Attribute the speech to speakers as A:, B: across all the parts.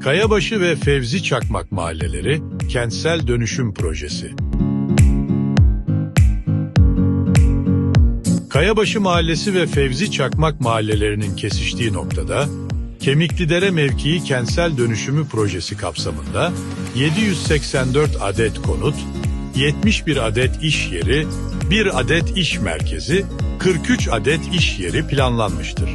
A: Kayabaşı ve Fevzi Çakmak mahalleleri kentsel dönüşüm projesi. Kayabaşı Mahallesi ve Fevzi Çakmak mahallelerinin kesiştiği noktada Kemiklidere mevkii kentsel dönüşümü projesi kapsamında 784 adet konut, 71 adet iş yeri, 1 adet iş merkezi, 43 adet iş yeri planlanmıştır.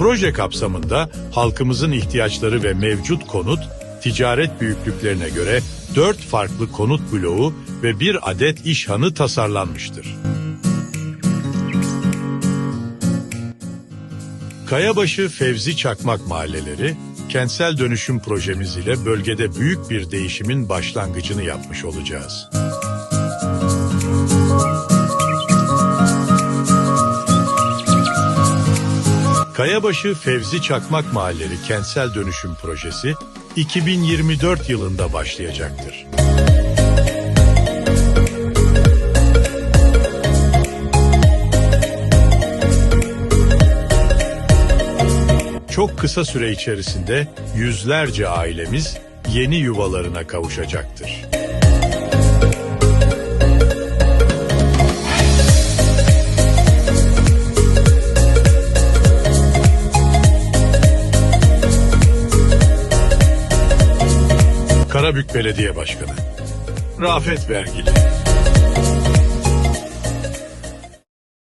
A: Proje kapsamında halkımızın ihtiyaçları ve mevcut konut, ticaret büyüklüklerine göre 4 farklı konut bloğu ve 1 adet iş hanı tasarlanmıştır. Kayabaşı Fevzi Çakmak mahalleleri, kentsel dönüşüm projemiz ile bölgede büyük bir değişimin başlangıcını yapmış olacağız. Kayabaşı Fevzi Çakmak Mahalleri Kentsel Dönüşüm Projesi 2024 yılında başlayacaktır. Çok kısa süre içerisinde yüzlerce ailemiz yeni yuvalarına kavuşacaktır. Karabük Belediye Başkanı. Rafet Vergili